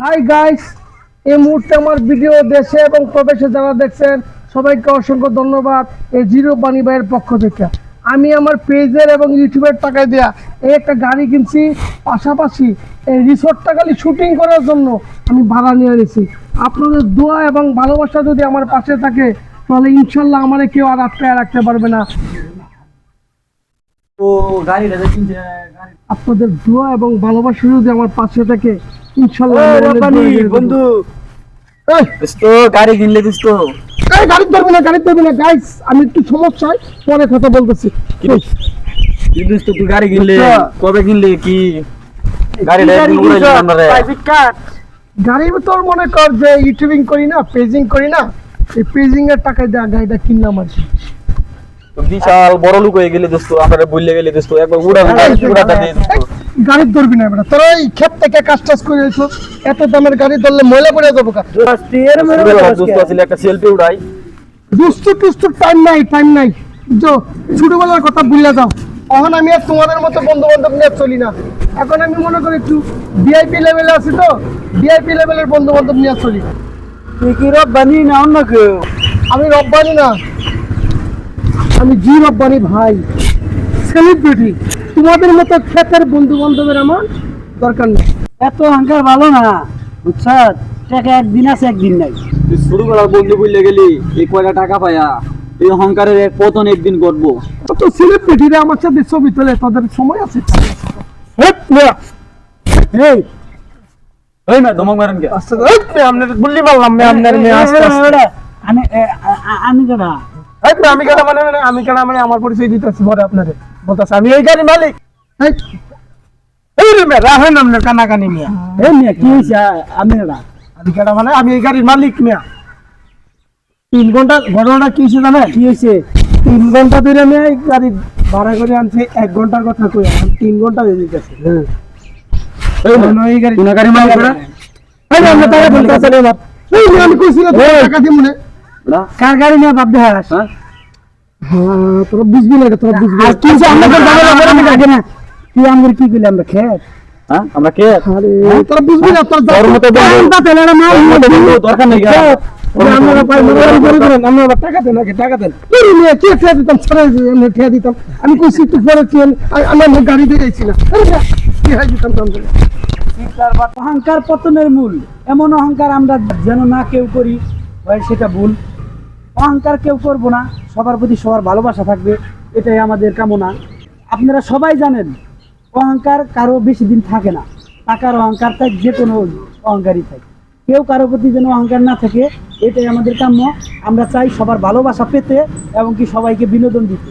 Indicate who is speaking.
Speaker 1: Hi guys এই মুহূর্তে আমার ভিডিও দেশে এবং প্রবেশে যারা দেখছেন সবাইকে অসংখ্য ধন্যবাদ এই জিরো বাণী ভাইয়ের পক্ষ থেকে। আমি আমার পেজের এবং ইউটিউবের টাকায় দেয়া এই একটা গাড়ি কিনছি পাশাপাশি এই রিসোর্টটা খালি শুটিং করার জন্য আমি ভাড়া নিয়ে নিয়েছি আপনাদের দোয়া এবং ভালোবাসা যদি আমার পাশে থাকে তাহলে ইনশাল্লাহ আমার কেউ আর আটকায় রাখতে পারবে না। আপনাদের দোয়া এবং ভালোবাসা যদি আমার পাশে থাকে
Speaker 2: রব্বানি। বন্ধু।
Speaker 1: এই,
Speaker 2: গাড়ি কিনলে দোস্ত
Speaker 1: এই গাড়ি ধরবি না গাড়ি ধরবি না। গাইস আমি একটু সমস্যায় পরে কথা বলতেছি।
Speaker 2: তুই গাড়ি কিনলে কবে কিনলে কি?
Speaker 1: গাড়ির তোর মনে কর যে ইউটিউবিং করি না পেজিং করি না। এই পেজিং এর টাকায় দেওয়া গাড়িটা কিনলাম আর কি।
Speaker 2: বিশাল বড় লোক হয়ে গেলে দোস্ত আমরা বললে গেলে দোস্ত একবার উড়া উড়াটা দিয়ে দোস্ত।
Speaker 1: এই, গাড়ি ধরবি না তোরা এই ক্ষেত থেকে কাজ টাজ করে এসো। এত দামের গাড়ি ধরলে ময়লা পড়ে যাব কা
Speaker 2: ছোটবেলার দোস্ত আসলে একটা সেলফি উড়াই।
Speaker 1: টাইম নাই টাইম নাই। যো ছোটবেলার কথা ভুলে যাও। এখন আমি আর তোমাদের মতো বন্ধু বান্ধব নিয়ে চলি না। এখন আমি মনে করি একটু ভিআইপি লেভেলে আছি তো ভিআইপি লেভেলের বন্ধু বান্ধব নিয়ে চলি।
Speaker 2: তুই কি রব্বানি না অন্য কেউ?
Speaker 1: আমি রব্বানি না। আমি জি রব্বানি ভাই। সেলিব্রিটি তোমাদের মতো ক্ষেতের বন্ধু বান্ধবের আমার দরকার নেই।
Speaker 3: এত অহংকার ভালো না বুঝছ? টাকা একদিন আছে একদিন নাই।
Speaker 2: তুই ছোটবেলার বন্ধু বললে গেলি এই কয়টা টাকা পায়া? এই অহংকারের এক পতন একদিন করব
Speaker 1: তো সেলিব্রিটিরা আমার সাথে ছবি তোলে তাদের সময় আছে। হেট
Speaker 3: এই
Speaker 2: না ধমক মারেন কে?
Speaker 1: আস্তে আস্তে, হেট গুল্লি মারলাম মিয়া, আপনার আস্তে আস্তে।
Speaker 3: আমি এ- আ- আ- আমি কেডা
Speaker 1: মিয়া, আমি কেন মানে মানে আমি কেন মানে আমার পরিচয় দিতেছি পরে আপনাদের বলতেছে আমি এই গাড়ির মালিক। এই রে মিয়া, রাখেন আপনার কানাকানি মিয়া।
Speaker 3: এই মেয়ে কি হয়েছে আমি কেডা
Speaker 1: আমি কেন মানে আমি এই গাড়ির মালিক মিয়া। তিন ঘণ্টা ঘটনাটা কি হয়েছে জানেন?
Speaker 3: কি হয়েছে
Speaker 1: তিন ঘণ্টা ধরে আমি এই গাড়ি ভাড়া করে আনছি এক ঘণ্টার কথা কই তিন ঘণ্টা হয়ে যেতেছে এই হয় গাড়ি
Speaker 2: গাড়ি?
Speaker 3: কার গাড়ি নিয়ে বাদ দেখাস
Speaker 2: হ্যাঁ?
Speaker 1: তোরা বুঝবি না তোরা বুঝবি
Speaker 3: আর কি আমরা না, আমরা তুই কি করলি আমরা খেত?
Speaker 2: হ্যাঁ? আমরা কে
Speaker 1: আরে তোরা বুঝবি না তোর
Speaker 2: দরকার নেই
Speaker 1: আমরা পাই আমরা টাকা দেন টাকা দেন। নিয়ে কে দিতাম? ছেড়ে আমি ঠেয়া দিতাম। আমি কইছি একটু পরে কি আমি আমার গাড়ি দিয়ে যাইছি না কি হাই দিতাম তো
Speaker 3: অহংকার পতনের মূল। এমন অহংকার আমরা যেন না কেউ করি ভাই সেটা ভুল। অহংকার কেউ করব না। সবার প্রতি সবার ভালোবাসা থাকবে, এটাই আমাদের কামনা। আপনারা সবাই জানেন, অহংকার কারও বেশি দিন থাকে না। টাকার অহংকার তাই যে কোনো অহংকারই থাকে। কেউ কারও প্রতি যেন অহংকার না থাকে, এটাই আমাদের কাম্য। আমরা চাই সবার ভালোবাসা পেতে এবং কি সবাইকে বিনোদন দিতে।